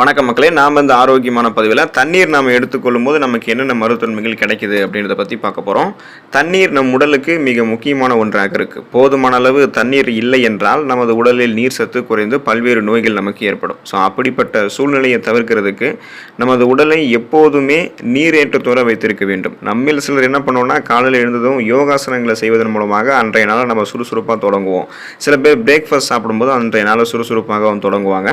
வணக்கம் மக்களே நாம் இந்த ஆரோக்கியமான பதிவில் தண்ணீர் நாம் எடுத்துக்கொள்ளும் போது நமக்கு என்னென்ன மருத்துவன்மைகள் கிடைக்குது அப்படின்றத பற்றி பார்க்க போகிறோம் தண்ணீர் நம் உடலுக்கு மிக முக்கியமான ஒன்றாக இருக்குது போதுமான அளவு தண்ணீர் இல்லை என்றால் நமது உடலில் நீர் சத்து குறைந்து பல்வேறு நோய்கள் நமக்கு ஏற்படும். ஸோ அப்படிப்பட்ட சூழ்நிலையை தவிர்க்கிறதுக்கு நமது உடலை எப்போதுமே நீரேற்றத்தோட வைத்திருக்க வேண்டும். நம்மில் சிலர் என்ன பண்ணுவோம்னா காலையில் எழுந்ததும் யோகாசனங்களை செய்வதன் மூலமாக அன்றைய நாளை நம்ம சுறுசுறுப்பாக தொடங்குவோம். சில பேர் பிரேக்ஃபாஸ்ட் சாப்பிடும்போது அன்றைய நாளை சுறுசுறுப்பாக தொடங்குவாங்க.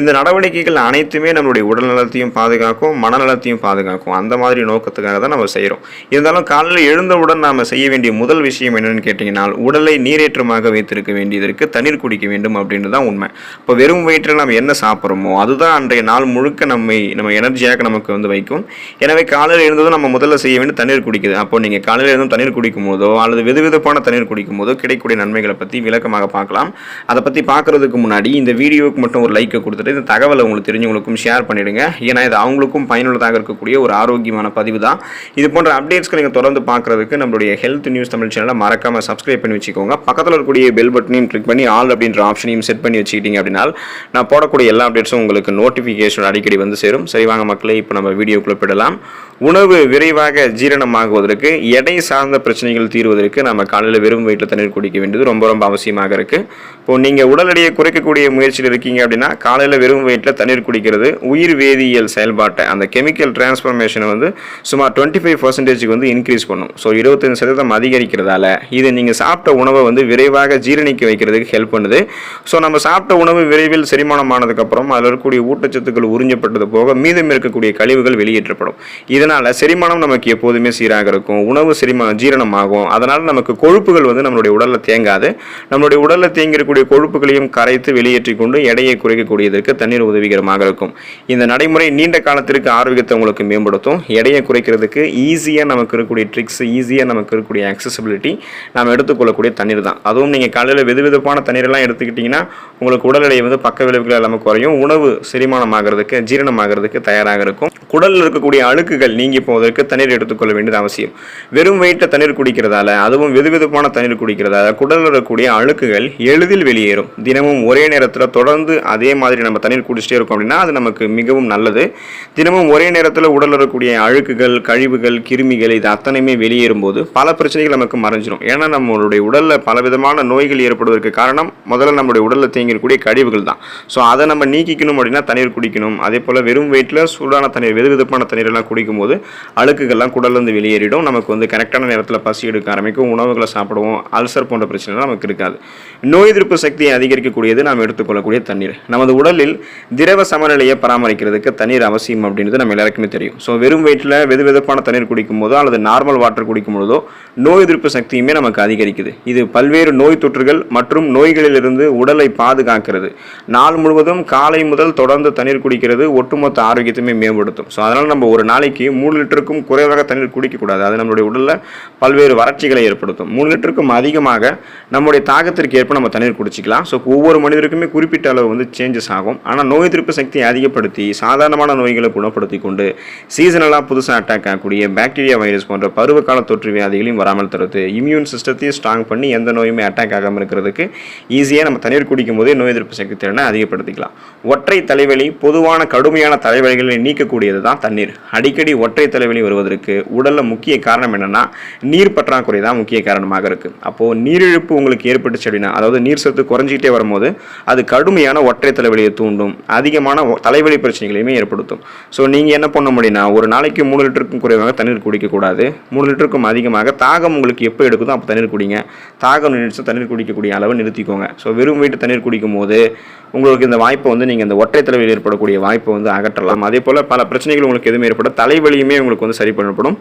இந்த நடவடிக்கைகள் அனைத்து அனைத்துமே நம்மளுடைய உடல் நலத்தையும் பாதுகாக்கும் மனநலத்தையும் பாதுகாக்கும். அந்த மாதிரி நோக்கத்துக்காக தான் நம்ம செய்கிறோம் இருந்தாலும் காலையில் எழுந்தவுடன் நாம் செய்ய வேண்டிய முதல் விஷயம் என்னென்னு கேட்டிங்கன்னா உடலை நீரேற்றமாக வைத்திருக்க வேண்டியதற்கு தண்ணீர் குடிக்க வேண்டும் அப்படின்னு தான் உண்மை. இப்போ வெறும் வயிற்றில் நம்ம என்ன சாப்பிட்றோமோ அதுதான் அன்றைய நாள் முழுக்க நம்மை நம்ம எனர்ஜியாக நமக்கு வந்து வைக்கும். எனவே காலையில் எழுந்ததும் நம்ம முதல்ல செய்ய வேண்டிய தண்ணீர் குடிக்குது. அப்போ நீங்கள் காலையில் எழுந்தும் தண்ணீர் குடிக்கும் போதோ அல்லது வெது வெதுப்பான தண்ணீர் குடிக்கும் போதோ கிடைக்கக்கூடிய நன்மைகளை பற்றி விளக்கமாக பார்க்கலாம். அதை பற்றி பார்க்குறதுக்கு முன்னாடி இந்த வீடியோவுக்கு மட்டும் ஒரு லைக்கை கொடுத்துட்டு இந்த தகவலை உங்களுக்கு தெரிஞ்சவங்களுக்கும் ஷேர் பண்ணிடுங்க. ஏன்னா இது அவங்களுக்கும் பயனுள்ளதாக இருக்கக்கூடிய ஒரு ஆரோக்கியமான பதிவு தான். இது போன்ற அப்டேட்ஸ்களை நீங்கள் தொடர்ந்து பார்க்குறதுக்கு நம்மளுடைய ஹெல்த் நியூஸ் தமிழ் சேனலை மறக்காமல் சப்ஸ்கிரைப் பண்ணி வச்சுக்கோங்க. பக்கத்தில் இருக்கக்கூடிய பெல் பட்டனையும் கிளிக் பண்ணி ஆல் அப்படின்ற ஆப்ஷனையும் செட் பண்ணி வச்சுக்கிட்டீங்க அப்படின்னா நான் போடக்கூடிய எல்லா அப்டேட்ஸும் உங்களுக்கு நோட்டிஃபிகேஷன் அடிக்கடி வந்து சேரும். சரி வாங்க மக்களே இப்போ நம்ம வீடியோக்குள்ளே போயிடலாம். உணவு விரைவாக ஜீரணமாகுவதற்கு எடை சார்ந்த பிரச்சனைகள் தீர்வதற்கு நம்ம காலையில் வெறும் வயிற்றில் தண்ணீர் குடிக்க வேண்டியது ரொம்ப ரொம்ப அவசியமாக இருக்குது இப்போ நீங்கள் உடல் எடையை குறைக்கக்கூடிய முயற்சியில் இருக்கீங்க அப்படின்னா காலையில் வெறும் வயிற்றில் தண்ணீர் குடிக்கிறது உயிர் வேதியியல் செயல்பாட்டை அந்த கெமிக்கல் டிரான்ஸ்ஃபர்மேஷனை வந்து சுமார் டுவெண்ட்டி ஃபைவ் பர்சன்டேஜுக்கு வந்து இன்க்ரீஸ் பண்ணும். ஸோ இருபத்தஞ்சு சதவீதம் அதிகரிக்கிறதால இது நீங்கள் சாப்பிட்ட உணவை வந்து விரைவாக ஜீரணிக்க வைக்கிறதுக்கு ஹெல்ப் பண்ணுது. ஸோ நம்ம சாப்பிட்ட உணவு விரைவில் செரிமானம் ஆனதுக்கப்புறம் அதில் இருக்கக்கூடிய ஊட்டச்சத்துக்கள் உறிஞ்சப்பட்டது போக மீதம் இருக்கக்கூடிய கழிவுகள் வெளியேற்றப்படும். இதனால் செரிமானம் நமக்கு எப்போதுமே சீராக இருக்கும். உணவு செரிமா ஜீரணமாகும். அதனால் நமக்கு கொழுப்புகள் வந்து நம்மளுடைய உடலில் தேங்காது. நம்மளுடைய உடலில் தேங்கியிருக்கக்கூடிய கொழுப்புகளையும் கரைத்து வெளியேற்றி கொண்டு எடையை குறைக்கக்கூடியதற்கு தண்ணீர் உதவிகரமாக இருக்கும். இந்த நடைமுறை நீண்ட காலத்திற்கு ஆரோக்கியத்தை உங்களுக்கு மேம்படுத்தும். எடையை குறைக்கிறதுக்கு ஈஸியாக நமக்கு இருக்கக்கூடிய ட்ரிக்ஸ் ஈஸியாக நமக்கு இருக்கக்கூடிய அக்சசிபிலிட்டி நாம் எடுத்துக்கொள்ளக்கூடிய தண்ணீர் தான். அதுவும் நீங்கள் காலையில் வெது வெதுப்பான தண்ணீரெல்லாம் எடுத்துக்கிட்டிங்கன்னா உங்களுக்கு உடல் எடை வந்து பக்க விளைவுகள் எல்லாமே குறையும். உணவு செரிமானம் செரிமானமாகிறதுக்கு ஜீரணமாகிறதுக்கு தயாராக இருக்கும். குடலில் இருக்கக்கூடிய அழுக்குகள் நீங்கி போவதற்கு தண்ணீர் எடுத்துக்கொள்ள வேண்டியது அவசியம். வெறும் வயிற்ற தண்ணீர் குடிக்கிறதால அதுவும் வெதுவெதுப்பான தண்ணீர் குடிக்கிறதால குடலில் இருக்கக்கூடிய அழுக்குகள் எளிதில் வெளியேறும். தினமும் ஒரே நேரத்தில் தொடர்ந்து அதே மாதிரி நம்ம தண்ணீர் குடிச்சிட்டே இருக்கோம் அப்படின்னா அது நமக்கு மிகவும் நல்லது. தினமும் ஒரே நேரத்தில் உடல் இருக்கக்கூடிய அழுக்குகள் கழிவுகள் கிருமிகள் இது அத்தனையுமே வெளியேறும் போது பல பிரச்சனைகள் நமக்கு மறைஞ்சிடும் ஏன்னா நம்மளுடைய உடலில் பலவிதமான நோய்கள் ஏற்படுவதற்கு காரணம் முதல்ல நம்மளுடைய உடலில் தேங்கியிருக்கக்கூடிய கழிவுகள் தான். ஸோ அதை நம்ம நீக்கிக்கணும் அப்படின்னா தண்ணீர் குடிக்கணும். அதே போல் வெறும் வெயிட்டில் சூடான தண்ணீர் வெது வெதுப்பான தண்ணீரெல்லாம் குடிக்கும்போது அழுக்குகள்லாம் குடலேருந்து வெளியேறிடும். நமக்கு வந்து கரெக்டான நேரத்தில் பசி எடுக்க ஆரம்பிக்கும். உணவுகளை சாப்பிடுவோம். அல்சர் போன்ற பிரச்சனைலாம் நமக்கு இருக்காது. நோய் எதிர்ப்பு சக்தியை அதிகரிக்கக்கூடியது நாம் எடுத்துக்கொள்ளக்கூடிய தண்ணீர். நமது உடலில் திரவ சமநிலையை பராமரிக்கிறதுக்கு தண்ணீர் அவசியம் அப்படின்றது நம்ம எல்லாருக்குமே தெரியும். ஸோ வெறும் வயிற்றில் வெது வெதுப்பான தண்ணீர் குடிக்கும் போதோ அல்லது நார்மல் வாட்டர் குடிக்கும் பொழுதோ நோய் எதிர்ப்பு சக்தியுமே நமக்கு அதிகரிக்குது. இது பல்வேறு நோய் தொற்றுகள் மற்றும் நோய்களிலிருந்து உடலை பாதுகாக்கிறது. நாள் முழுவதும் காலை முதல் தொடர்ந்து தண்ணீர் குடிக்கிறது ஒட்டுமொத்த ஆரோக்கியத்தையுமே மேம்படுத்தும். ஸோ அதனால் நம்ம ஒரு நாளைக்கு மூணு லிட்டருக்கும் குறைவாக தண்ணீர் குடிக்கக்கூடாது. அது நம்மளுடைய உடலில் பல்வேறு வறட்சிகளை ஏற்படுத்தும். மூணு லிட்டருக்கும் அதிகமாக நம்முடைய தாகத்திற்கு ஏற்ப நம்ம தண்ணீர் குடிச்சிக்கலாம். ஸோ ஒவ்வொரு மனிதருக்குமே குறிப்பிட்ட அளவு வந்து சேஞ்சஸ் ஆகும். ஆனால் நோய் எதிர்ப்பு சக்தியை அதிகப்படுத்தி சாதாரணமான நோய்களை குணப்படுத்தி கொண்டு சீசனலாக புதுசாக அட்டாக் ஆகக்கூடிய பாக்டீரியா வைரஸ் போன்ற பருவகால தொற்று வியாதிகளையும் வராமல் தருது இம்யூன் சிஸ்டத்தையும் ஸ்ட்ராங் பண்ணி எந்த நோயுமே அட்டாக் ஆகாமல் இருக்கிறதுக்கு ஈஸியாக நம்ம தண்ணீர் குடிக்கும் போதே நோய் எதிர்ப்பு சக்தி திறனை அதிகப்படுத்திக்கலாம். ஒற்றை தலைவலி பொதுவான கடுமையான தலைவலிகளை நீக்கக்கூடியது தான் தண்ணீர். அடிக்கடி ஒற்றை தலைவலி வருவதற்கு உடலில் முக்கிய காரணம் என்னென்னா நீர் பற்றாக்குறை தான் முக்கிய காரணமாக இருக்குது அப்போது நீரிழப்பு உங்களுக்கு ஏற்பட்டுச்சு அப்படின்னா அதாவது நீர் சத்து குறைஞ்சிக்கிட்டே வரும்போது அது கடுமையான ஒற்றை தலைவலியை தூண்டும் அதிகமான தலைவலி பிரச்சனைகளையுமே ஏற்படுத்தும். ஸோ நீங்கள் என்ன பண்ண முடியும்னா ஒரு நாளைக்கு மூணு லிட்டருக்கும் குறைவாக தண்ணீர் குடிக்கக்கூடாது மூணு லிட்டருக்கும் அதிகமாக தாகம் உங்களுக்கு எப்போ எடுக்குதோ அப்போ தண்ணீர் குடிங்க. தாகம் நினைச்சு தண்ணீர் குடிக்கக்கூடிய அளவு நிறுத்திக்கோங்க. ஸோ வெறும் வீட்டு தண்ணீர் குடிக்கும் போது உங்களுக்கு இந்த வாய்ப்பை வந்து நீங்கள் இந்த ஒற்றை தலைவலி ஏற்படக்கூடிய வாய்ப்பை வந்து அகற்றலாம். அதே போல் பல பிரச்சனைகள் உங்களுக்கு எதுவுமே ஏற்பட தலைவலியுமே உங்களுக்கு வந்து சரி பண்ணப்படும்.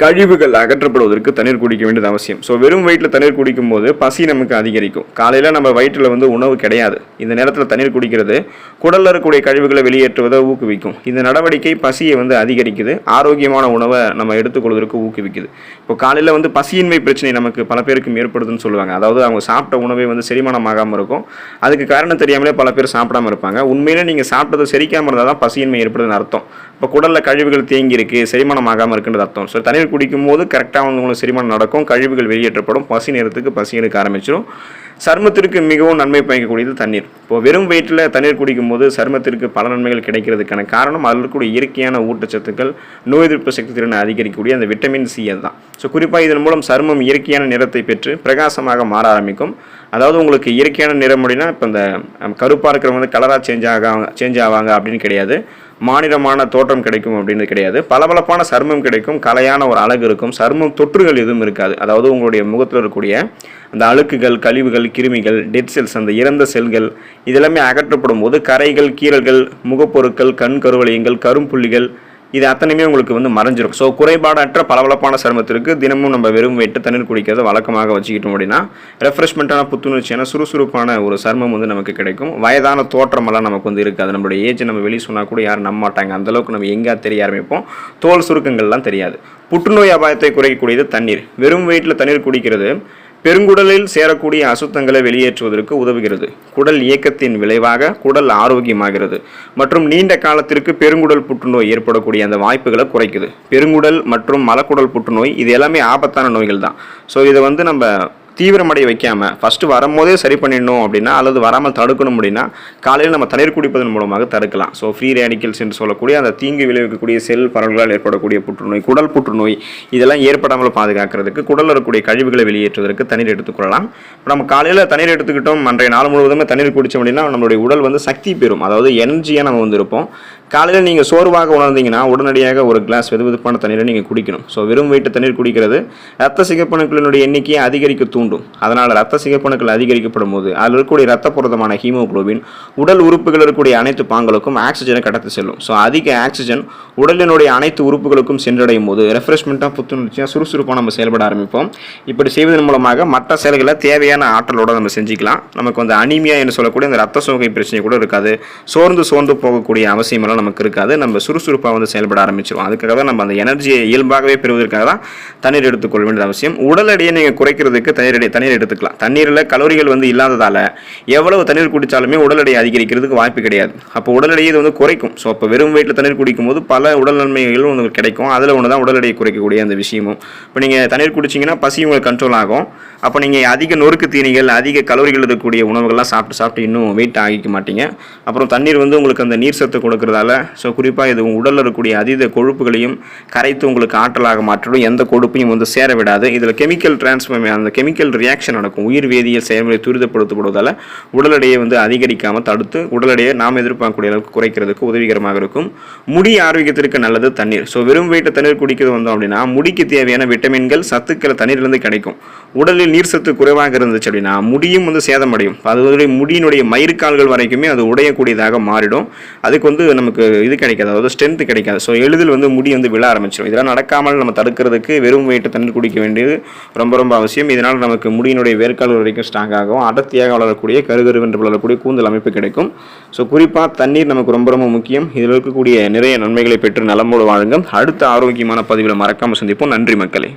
கழிவுகள் அகற்றப்படுவதற்கு தண்ணீர் குடிக்க வேண்டியது அவசியம். ஸோ வெறும் வயிற்றில் தண்ணீர் குடிக்கும் போது பசி நமக்கு அதிகரிக்கும். காலையில் நம்ம வயிற்றில் வந்து உணவு கிடையாது. இந்த நேரத்தில் தண்ணீர் குடிக்கிறது குடலில் இருக்கக்கூடிய கழிவுகளை வெளியேற்றுவதை ஊக்குவிக்கும். இந்த நடவடிக்கை பசியை வந்து அதிகரிக்குது. ஆரோக்கியமான உணவை நம்ம எடுத்துக்கொள்வதற்கு ஊக்குவிக்குது. இப்போ காலையில் வந்து பசியின்மை பிரச்சனை நமக்கு பல பேருக்கும் ஏற்படுதுன்னு சொல்லுவாங்க. அதாவது அவங்க சாப்பிட்ட உணவை வந்து செரிமானமாகாமல் இருக்கும். அதுக்கு காரணம் தெரியாமலே பல பேர் சாப்பிடாம இருப்பாங்க. உண்மையிலே நீங்கள் சாப்பிட்டது செரிக்காமல் இருந்தால் தான் பசியின்மை ஏற்படுதுன்னு அர்த்தம். இப்போ குடலில் கழிவுகள் தேங்கி இருக்கு செரிமானம் ஆகாமல் இருக்குன்றது அர்த்தம். ஸோ தண்ணீர் தண்ணீர் குடிக்கும்போது கரெக்டாக வந்து உங்களுக்கு செரிமானம் நடக்கும் கழிவுகள் வெளியேற்றப்படும் பசி நேரத்துக்கு பசி எடுக்க ஆரம்பிச்சிடும் சர்மத்திற்கு மிகவும் நன்மை பயக்கக்கூடியது தண்ணீர். இப்போ வெறும் வயிற்றில் தண்ணீர் குடிக்கும் போது சருமத்திற்கு பல நன்மைகள் கிடைக்கிறதுக்கான காரணம் அதில் இருக்கக்கூடிய இயற்கையான ஊட்டச்சத்துக்கள் நோய் எதிர்ப்பு சக்தி திறனை அதிகரிக்கக்கூடிய அந்த விட்டமின் சி தான் ஸோ குறிப்பாக இதன் மூலம் சருமம் இயற்கையான நிறத்தை பெற்று பிரகாசமாக மாற ஆரம்பிக்கும். அதாவது உங்களுக்கு இயற்கையான நிறம் அப்படின்னா இப்போ இந்த கருப்பாக இருக்கிறவங்க வந்து கலராக சேஞ்ச் ஆக சேஞ்ச் ஆவாங்க அப்படின்னு கிடையாது. மாநிலமான தோற்றம் கிடைக்கும் அப்படின்னு கிடையாது. பளபளப்பான சருமம் கிடைக்கும் கலையான ஒரு அழகு இருக்கும். சருமம் தொற்றுகள் எதுவும் இருக்காது. அதாவது உங்களுடைய முகத்தில் இருக்கக்கூடிய அந்த அழுக்குகள் கழிவுகள் கிருமிகள் டெட் செல்ஸ் அந்த இறந்த செல்கள் இதெல்லாமே அகற்றப்படும் போது கரைகள் கீறல்கள் முகப்பொருட்கள் கண் கருவளையங்கள் கரும்புள்ளிகள் இது அத்தனையுமே உங்களுக்கு வந்து மறைஞ்சிரும். ஸோ குறைபாடற்ற பளபளப்பான சருமத்திற்கு தினமும் நம்ம வெறும் வெட்டு தண்ணீர் குடிக்கிறத வழக்கமாக வச்சுக்கிட்டோம் அப்படின்னா ரெஃப்ரெஷ்மெண்ட்டான புத்துணர்ச்சியான சுறுசுறுப்பான ஒரு சருமம் வந்து நமக்கு கிடைக்கும். வயதான தோற்றமெல்லாம் நமக்கு வந்து இருக்காது. நம்மளுடைய ஏஜ் நம்ம வெளியே சொன்னால் கூட யாரும் நம்ப மாட்டாங்க அந்தளவுக்கு நம்ம எங்கே தெரிய ஆரம்பிப்போம் தோல் சுருக்கங்கள்லாம் தெரியாது. புற்றுநோய் அபாயத்தை குறைக்கக்கூடியது தண்ணீர். வெறும் வெயிட்டில் தண்ணீர் குடிக்கிறது பெருங்குடலில் சேரக்கூடிய அசுத்தங்களை வெளியேற்றுவதற்கு உதவுகிறது. குடல் இயக்கத்தின் விளைவாக குடல் ஆரோக்கியமாகிறது. மற்றும் நீண்ட காலத்திற்கு பெருங்குடல் புற்றுநோய் ஏற்படக்கூடிய அந்த வாய்ப்புகளை குறைக்குது. பெருங்குடல் மற்றும் மலக்குடல் புற்றுநோய் இது எல்லாமே ஆபத்தான நோய்கள் தான். ஸோ இதை வந்து நம்ம தீவிரமடைய வைக்காமல் ஃபஸ்ட்டு வரும்போதே சரி பண்ணிடணும் அப்படின்னா அல்லது வராமல் தடுக்கணும் அப்படின்னா காலையில் நம்ம தண்ணீர் குடிப்பதன் மூலமாக தடுக்கலாம். ஸோ ஃப்ரீ ரேடிக்கல்ஸ் என்று சொல்லக்கூடிய அந்த தீங்கு விளைவிக்கக்கூடிய செல் பரவல்களால் ஏற்படக்கூடிய புற்றுநோய் குடல் புற்றுநோய் இதெல்லாம் ஏற்படாமல் பாதுகாக்கிறதுக்கு குடல் இருக்கக்கூடிய கழிவுகளை வெளியேற்றுவதற்கு தண்ணீர் எடுத்துக்கொள்ளலாம் இப்போ நம்ம காலையில் தண்ணீர் எடுத்துக்கிட்டோம் அன்றைய நாள் முழுவதுமே தண்ணீர் குடித்தோம் அப்படின்னா நம்மளுடைய உடல் வந்து சக்தி பெறும். அதாவது எனர்ஜியாக நம்ம வந்து இருப்போம் காலையில் நீங்கள் சோர்வாக உணர்ந்தீங்கன்னா உடனடியாக ஒரு கிளாஸ் வெது வெதுப்பான தண்ணீரை நீங்கள் குடிக்கணும். ஸோ வெறும் வயிற்று தண்ணீர் குடிக்கிறது ரத்த சிகப்பணுக்களினுடைய எண்ணிக்கையை அதிகரிக்க தூண்டும். அதனால் ரத்த சிகப்பணுக்கள் அதிகரிக்கப்படும் போது அதில் இருக்கக்கூடிய ரத்த புரதமான ஹீமோகுளோபின் உடல் உறுப்புகள் இருக்கக்கூடிய அனைத்து பாங்களுக்கும் ஆக்சிஜனை கடத்தி செல்லும். ஸோ அதிக ஆக்சிஜன் உடலினுடைய அனைத்து உறுப்புகளுக்கும் சென்றடையும் போது ரெஃப்ரெஷ்மெண்ட்டாக புத்துணர்ச்சியாக சுறுசுறுப்பாக நம்ம செயல்பட ஆரம்பிப்போம். இப்படி செய்வதன் மூலமாக மற்ற செயல்களை தேவையான ஆற்றலோடு நம்ம செஞ்சுக்கலாம். நமக்கு வந்து அனிமியா என்று சொல்லக்கூடிய அந்த ரத்த சோகை பிரச்சனை கூட இருக்காது. சோர்ந்து சோர்ந்து போகக்கூடிய அவசியமெல்லாம் நமக்கு இருக்காது. நம்ம சுறுசுறுப்பாக வந்து செயல்பட ஆரம்பிச்சிடும் அதுக்காக தான் நம்ம அந்த எனர்ஜியை இயல்பாகவே பெறுவதற்காக தான் தண்ணீர் எடுத்துக்கொள்ள வேண்டியது அவசியம். உடல் எடையை நீங்கள் குறைக்கிறதுக்கு தண்ணீர் எடை தண்ணீர் எடுத்துக்கலாம். தண்ணீரில் கலோரிகள் வந்து இல்லாததால் எவ்வளவு தண்ணீர் குடித்தாலுமே உடல் எடை அதிகரிக்கிறதுக்கு வாய்ப்பு கிடையாது. அப்போ உடல் எடையை இது வந்து குறைக்கும். ஸோ அப்போ வெறும் வயிற்றில் தண்ணீர் குடிக்கும் போது பல உடல் நன்மைகளும் உங்களுக்கு கிடைக்கும். அதில் ஒன்று தான் உடல் எடையை குறைக்கக்கூடிய அந்த விஷயமும். இப்போ நீங்கள் தண்ணீர் குடிச்சிங்கன்னா பசி உங்களுக்கு கண்ட்ரோல் ஆகும். அப்போ நீங்கள் அதிக நொறுக்கு தீனிகள் அதிக கலோரிகள் இருக்கக்கூடிய உணவுகள்லாம் சாப்பிட்டு சாப்பிட்டு இன்னும் வெயிட் ஆகிக்க மாட்டீங்க. அப்புறம் தண்ணீர் வந்து உங்களுக்கு அந்த நீர் சத்து கொடுக்கறதால ஸோ குறிப்பாக இது உடலில் இருக்கக்கூடிய அதீத கொழுப்புகளையும் கரைத்து உங்களுக்கு ஆற்றலாக மாற்றிடும் எந்த கொழுப்பையும் வந்து சேர விடாது. இதில் கெமிக்கல் டிரான்ஸ்ஃபார்மே அந்த கெமிக்கல் ரியாக்ஷன் நடக்கும். உயிர் வேதியியல் செயல்முறை துரிதப்படுத்தப்படுவதால் உடல் எடையை வந்து அதிகரிக்காமல் தடுத்து உடல் எடையை நாம் எதிர்பார்க்கக்கூடிய அளவுக்கு குறைக்கிறதுக்கு உதவிகரமாக இருக்கும். முடி ஆரோக்கியத்திற்கு நல்லது தண்ணீர். ஸோ வெறும் வயிற்று தண்ணீர் குடிக்கிறது வந்தோம் அப்படின்னா முடிக்கு தேவையான விட்டமின்கள் சத்துக்களை தண்ணீர்லேருந்து கிடைக்கும். உடலில் நீர் சத்து குறைவாக இருந்துச்சு அப்படின்னா முடியும் வந்து சேதமடையும். அது முடியினுடைய மயிர்கால்கள் வரைக்குமே அது உடையக்கூடியதாக மாறிடும். அதுக்கு வந்து நமக்கு இது கிடைக்காது. அதாவது ஸ்ட்ரென்த் கிடைக்காது. ஸோ எளிதில் வந்து முடி வந்து விழ ஆரம்பிச்சிடும் இதெல்லாம் நடக்காமல் நம்ம தடுக்கிறதுக்கு வெறும் வயிற்று தண்ணீர் குடிக்க வேண்டியது ரொம்ப ரொம்ப அவசியம். இதனால் நமக்கு முடியினுடைய வேர்க்கால் வரைக்கும் ஸ்ட்ராங் அடர்த்தியாக வளரக்கூடிய கருகருவென்று வளரக்கூடிய கூந்தல் அமைப்பு கிடைக்கும். ஸோ குறிப்பாக தண்ணீர் நமக்கு ரொம்ப ரொம்ப முக்கியம். இதில் இருக்கக்கூடிய நிறைய நன்மைகளை பெற்று நலமோடு வாழுங்கள். அடுத்த ஆரோக்கியமான பதிவில் மறக்காமல் சந்திப்போம். நன்றி மக்களே.